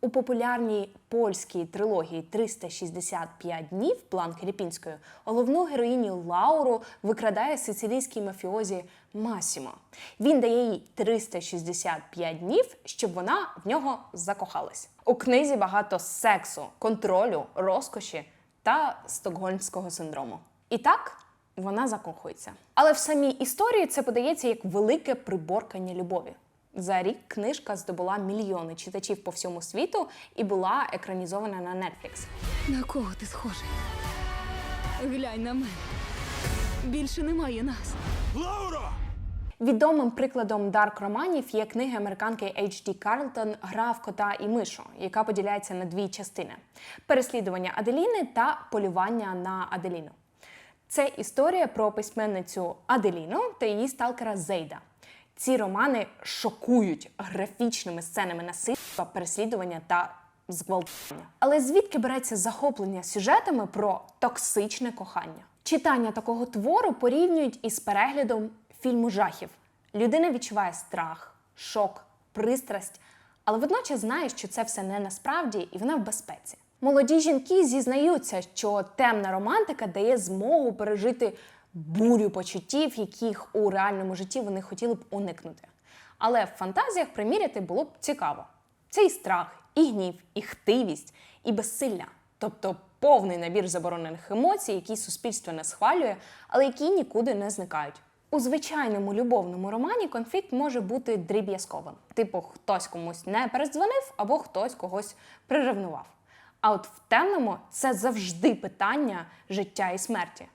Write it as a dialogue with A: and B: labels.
A: У популярній польській трилогії «365 днів Бланки Ліпінської головну героїню Лауру викрадає сицилійський мафіозі Масімо. Він дає їй 365 днів, щоб вона в нього закохалась. У книзі багато сексу, контролю, розкоші та стокгольмського синдрому. І так вона закохується. Але в самій історії це подається як велике приборкання любові. За рік книжка здобула мільйони читачів по всьому світу і була екранізована на Netflix.
B: На кого ти схожий? Глянь на мене. Більше немає нас.
C: Лауро!
A: Відомим прикладом дарк романів є книга американки H.D. Карлтон Гра в кота і мишу, яка поділяється на дві частини: переслідування Аделіни та полювання на Аделіну. Це історія про письменницю Аделіну та її сталкера Зейда. Ці романи шокують графічними сценами насильства, переслідування та зґвалтування. Але звідки береться захоплення сюжетами про токсичне кохання? Читання такого твору порівнюють із переглядом фільму жахів. Людина відчуває страх, шок, пристрасть, але водночас знає, що це все не насправді і вона в безпеці. Молоді жінки зізнаються, що темна романтика дає змогу пережити бурю почуттів, яких у реальному житті вони хотіли б уникнути. Але в фантазіях приміряти було б цікаво. Це і страх, і гнів, і хтивість, і безсилля, тобто повний набір заборонених емоцій, які суспільство не схвалює, але які нікуди не зникають. У звичайному любовному романі конфлікт може бути дріб'язковим. Типу, хтось комусь не передзвонив або хтось когось приревнував. А от в темному це завжди питання життя і смерті.